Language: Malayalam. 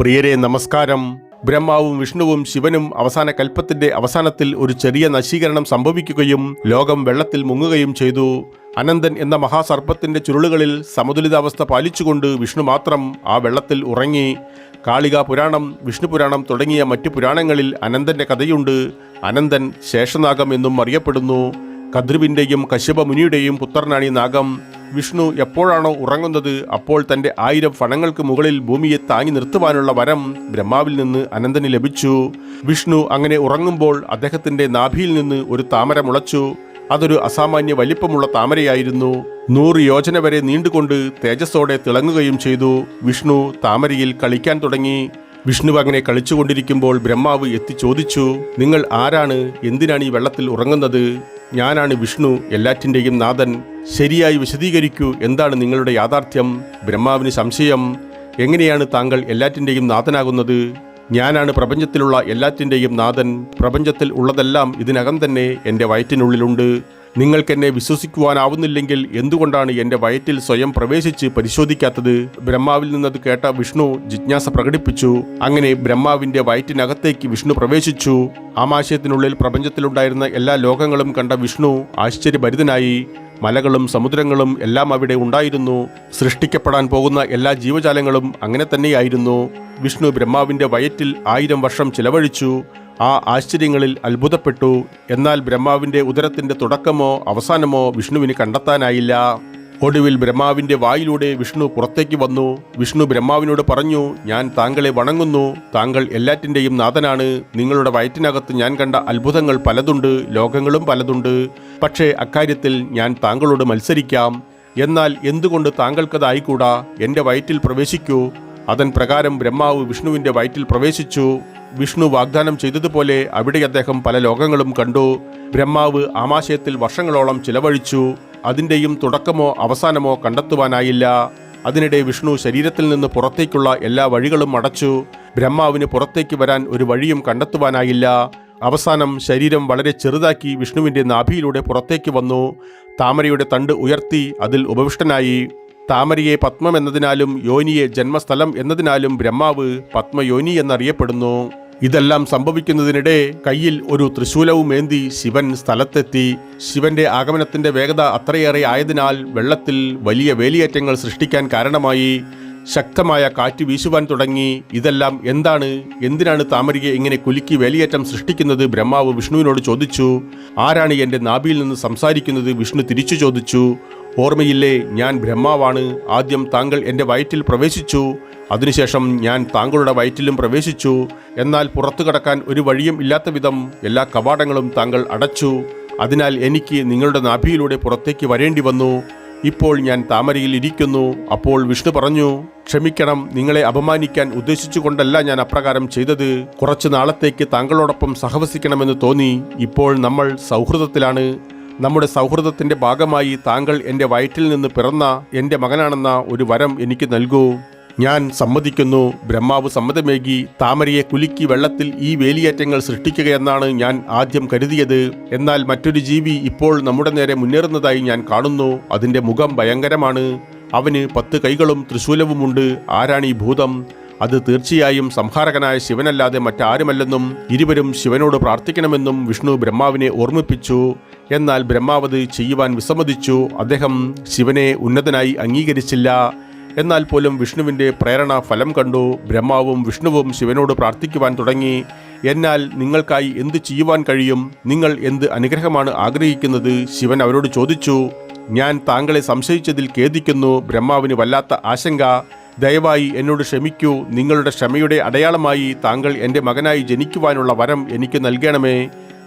പ്രിയരെ നമസ്കാരം. ബ്രഹ്മാവും വിഷ്ണുവും ശിവനും അവസാന കൽപ്പത്തിന്റെ അവസാനത്തിൽ ഒരു ചെറിയ നശീകരണം സംഭവിക്കുകയും ലോകം വെള്ളത്തിൽ മുങ്ങുകയും ചെയ്തു. അനന്തൻ എന്ന മഹാസർപ്പത്തിന്റെ ചുരുളുകളിൽ സമതുലിതാവസ്ഥ പാലിച്ചുകൊണ്ട് വിഷ്ണു മാത്രം ആ വെള്ളത്തിൽ ഉറങ്ങി. കാളിക പുരാണം വിഷ്ണു പുരാണം തുടങ്ങിയ മറ്റു പുരാണങ്ങളിൽ അനന്തന്റെ കഥയുണ്ട്. അനന്തൻ ശേഷനാഗം എന്നും അറിയപ്പെടുന്നു. കദ്രുവിന്റെയും കശ്യപ മുനിയുടെയും നാഗം. വിഷ്ണു എപ്പോഴാണോ ഉറങ്ങുന്നത് അപ്പോൾ തന്റെ ആയിരം ഫണങ്ങൾക്ക് മുകളിൽ ഭൂമിയെ താങ്ങി നിർത്തുവാനുള്ള വരം ബ്രഹ്മാവിൽ നിന്ന് അനന്തന് ലഭിച്ചു. വിഷ്ണു അങ്ങനെ ഉറങ്ങുമ്പോൾ അദ്ദേഹത്തിന്റെ നാഭിയിൽ നിന്ന് ഒരു താമര മുളച്ചു. അതൊരു അസാമാന്യ വലിപ്പമുള്ള താമരയായിരുന്നു. നൂറ് യോജന വരെ നീണ്ടുകൊണ്ട് തേജസ്സോടെ തിളങ്ങുകയും ചെയ്തു. വിഷ്ണു താമരയിൽ കളിക്കാൻ തുടങ്ങി. വിഷ്ണു അങ്ങനെ കളിച്ചുകൊണ്ടിരിക്കുമ്പോൾ ബ്രഹ്മാവ് എത്തി ചോദിച്ചു നിങ്ങൾ ആരാണ്? എന്തിനാണ് ഈ വെള്ളത്തിൽ ഉറങ്ങുന്നത്? ഞാനാണ് വിഷ്ണു എല്ലാറ്റിന്റെയും നാഥൻ. ശരിയായി വിശദീകരിക്കൂ. എന്താണ് നിങ്ങളുടെ യാഥാർത്ഥ്യം? ബ്രഹ്മാവിന് സംശയം. എങ്ങനെയാണ് താങ്കൾ എല്ലാറ്റിന്റെയും നാഥനാകുന്നത്? ഞാനാണ് പ്രപഞ്ചത്തിലുള്ള എല്ലാറ്റിന്റെയും നാഥൻ. പ്രപഞ്ചത്തിൽ ഉള്ളതെല്ലാം ഇതിനകം തന്നെ എന്റെ വയറ്റിനുള്ളിലുണ്ട്. നിങ്ങൾക്കെന്നെ വിശ്വസിക്കുവാനാവുന്നില്ലെങ്കിൽ എന്തുകൊണ്ടാണ് എന്റെ വയറ്റിൽ സ്വയം പ്രവേശിച്ച് പരിശോധിക്കാത്തത്? ബ്രഹ്മാവിൽ നിന്നത് കേട്ട വിഷ്ണു ജിജ്ഞാസ പ്രകടിപ്പിച്ചു. അങ്ങനെ ബ്രഹ്മാവിന്റെ വയറ്റിനകത്തേക്ക് വിഷ്ണു പ്രവേശിച്ചു. ആമാശയത്തിനുള്ളിൽ പ്രപഞ്ചത്തിലുണ്ടായിരുന്ന എല്ലാ ലോകങ്ങളും കണ്ട വിഷ്ണു ആശ്ചര്യഭരിതനായി. മലകളും സമുദ്രങ്ങളും എല്ലാം അവിടെ ഉണ്ടായിരുന്നു. സൃഷ്ടിക്കപ്പെടാൻ പോകുന്ന എല്ലാ ജീവജാലങ്ങളും അങ്ങനെ തന്നെയായിരുന്നു. വിഷ്ണു ബ്രഹ്മാവിന്റെ വയറ്റിൽ ആയിരം വർഷം ചിലവഴിച്ചു. ആ ആശ്ചര്യങ്ങളിൽ അത്ഭുതപ്പെട്ടു. എന്നാൽ ബ്രഹ്മാവിന്റെ ഉദരത്തിന്റെ തുടക്കമോ അവസാനമോ വിഷ്ണുവിന് കണ്ടെത്താനായില്ല. ഒടുവിൽ ബ്രഹ്മാവിന്റെ വായിലൂടെ വിഷ്ണു പുറത്തേക്ക് വന്നു. വിഷ്ണു ബ്രഹ്മാവിനോട് പറഞ്ഞു ഞാൻ താങ്കളെ വണങ്ങുന്നു. താങ്കൾ എല്ലാറ്റിന്റെയും നാഥനാണ്. നിങ്ങളുടെ വയറ്റിനകത്ത് ഞാൻ കണ്ട അത്ഭുതങ്ങൾ പലതുണ്ട് ലോകങ്ങളും പലതുണ്ട്. പക്ഷേ അക്കാര്യത്തിൽ ഞാൻ താങ്കളോട് മത്സരിക്കാം. എന്നാൽ എന്തുകൊണ്ട് താങ്കൾക്കതായിക്കൂടാ? എന്റെ വയറ്റിൽ പ്രവേശിക്കൂ. അതൻ പ്രകാരം ബ്രഹ്മാവ് വിഷ്ണുവിന്റെ വയറ്റിൽ പ്രവേശിച്ചു. വിഷ്ണു വാഗ്ദാനം ചെയ്തതുപോലെ അവിടെ അദ്ദേഹം പല ലോകങ്ങളും കണ്ടു. ബ്രഹ്മാവ് ആമാശയത്തിൽ വർഷങ്ങളോളം ചിലവഴിച്ചു. അതിന്റെയും തുടക്കമോ അവസാനമോ കണ്ടെത്തുവാനായില്ല. അതിനിടെ വിഷ്ണു ശരീരത്തിൽ നിന്ന് പുറത്തേക്കുള്ള എല്ലാ വഴികളും അടച്ചു. ബ്രഹ്മാവിന് പുറത്തേക്ക് വരാൻ ഒരു വഴിയും കണ്ടെത്തുവാനായില്ല. അവസാനം ശരീരം വളരെ ചെറുതാക്കി വിഷ്ണുവിന്റെ നാഭിയിലൂടെ പുറത്തേക്ക് വന്നു. താമരയുടെ തണ്ട് ഉയർത്തി അതിൽ ഉപവിഷ്ടനായി. താമരയെ പത്മം എന്നതിനാലും യോനിയെ ജന്മസ്ഥലം എന്നതിനാലും ബ്രഹ്മാവ് പത്മയോനി എന്നറിയപ്പെടുന്നു. ഇതെല്ലാം സംഭവിക്കുന്നതിനിടെ കയ്യിൽ ഒരു തൃശൂലവും ഏന്തി ശിവൻ സ്ഥലത്തെത്തി. ശിവന്റെ ആഗമനത്തിന്റെ വേഗത അത്രയേറെ ആയതിനാൽ വെള്ളത്തിൽ വലിയ വേലിയേറ്റങ്ങൾ സൃഷ്ടിക്കാൻ കാരണമായി. ശക്തമായ കാറ്റ് വീശുവാൻ തുടങ്ങി. ഇതെല്ലാം എന്താണ്? എന്തിനാണ് താമരയെ ഇങ്ങനെ കുലുക്കി വേലിയേറ്റം സൃഷ്ടിക്കുന്നത്? ബ്രഹ്മാവ് വിഷ്ണുവിനോട് ചോദിച്ചു. ആരാണ് എന്റെ നാഭിയിൽ നിന്ന് സംസാരിക്കുന്നത്? വിഷ്ണു തിരിച്ചു ചോദിച്ചു. ഓർമ്മയില്ലേ ഞാൻ ബ്രഹ്മാവാണ്. ആദ്യം താങ്കൾ എന്റെ വയറ്റിൽ പ്രവേശിച്ചു. അതിനുശേഷം ഞാൻ താങ്കളുടെ വയറ്റിലും പ്രവേശിച്ചു. എന്നാൽ പുറത്തു കടക്കാൻ ഒരു വഴിയും ഇല്ലാത്ത വിധം എല്ലാ കവാടങ്ങളും താങ്കൾ അടച്ചു. അതിനാൽ എനിക്ക് നിങ്ങളുടെ നാഭിയിലൂടെ പുറത്തേക്ക് വരേണ്ടി വന്നു. ഇപ്പോൾ ഞാൻ താമരയിൽ ഇരിക്കുന്നു. അപ്പോൾ വിഷ്ണു പറഞ്ഞു ക്ഷമിക്കണം നിങ്ങളെ അപമാനിക്കാൻ ഉദ്ദേശിച്ചുകൊണ്ടല്ല ഞാൻ അപ്രകാരം ചെയ്തത്. കുറച്ചു നാളത്തേക്ക് താങ്കളോടൊപ്പം സഹവസിക്കണമെന്ന് തോന്നി. ഇപ്പോൾ നമ്മൾ സൗഹൃദത്തിലാണ്. നമ്മുടെ സൗഹൃദത്തിന്റെ ഭാഗമായി താങ്കൾ എന്റെ വയറ്റിൽ നിന്ന് പിറന്ന എന്റെ മകനാണെന്ന ഒരു വരം എനിക്ക് നൽകൂ. ഞാൻ സമ്മതിക്കുന്നു. ബ്രഹ്മാവ് സമ്മതമേകി താമരയെ കുലുക്കി വെള്ളത്തിൽ ഈ വേലിയേറ്റങ്ങൾ സൃഷ്ടിക്കുകയെന്നാണ് ഞാൻ ആദ്യം കരുതിയത്. എന്നാൽ മറ്റൊരു ജീവി ഇപ്പോൾ നമ്മുടെ നേരെ മുന്നേറുന്നതായി ഞാൻ കാണുന്നു. അതിന്റെ മുഖം ഭയങ്കരമാണ്. അവന് പത്ത് കൈകളും തൃശൂലവുമുണ്ട് ആരാണ് ഈ ഭൂതം? അത് തീർച്ചയായും സംഹാരകനായ ശിവനല്ലാതെ മറ്റാരുമല്ലെന്നും ഇരുവരും ശിവനോട് പ്രാർത്ഥിക്കണമെന്നും വിഷ്ണു ബ്രഹ്മാവിനെ ഓർമ്മിപ്പിച്ചു. എന്നാൽ ബ്രഹ്മാവത് ചെയ്യുവാൻ വിസമ്മതിച്ചു. അദ്ദേഹം ശിവനെ ഉന്നതനായി അംഗീകരിച്ചില്ല. എന്നാൽ പോലും വിഷ്ണുവിന്റെ പ്രേരണ ഫലം കണ്ടു. ബ്രഹ്മാവും വിഷ്ണുവും ശിവനോട് പ്രാർത്ഥിക്കുവാൻ തുടങ്ങി. എന്നാൽ നിങ്ങൾക്കായി എന്ത് ചെയ്യുവാൻ കഴിയും? നിങ്ങൾ എന്ത് അനുഗ്രഹമാണ് ആഗ്രഹിക്കുന്നത്? ശിവൻ അവരോട് ചോദിച്ചു. ഞാൻ താങ്കളെ സംശയിച്ചതിൽ ഖേദിക്കുന്നു. ബ്രഹ്മാവിന് വല്ലാത്ത ആശങ്ക. ദയവായി എന്നോട് ക്ഷമിക്കൂ. നിങ്ങളുടെ ക്ഷമയുടെ അടയാളമായി താങ്കൾ എന്റെ മകനായി ജനിക്കുവാനുള്ള വരം എനിക്ക് നൽകണമേ.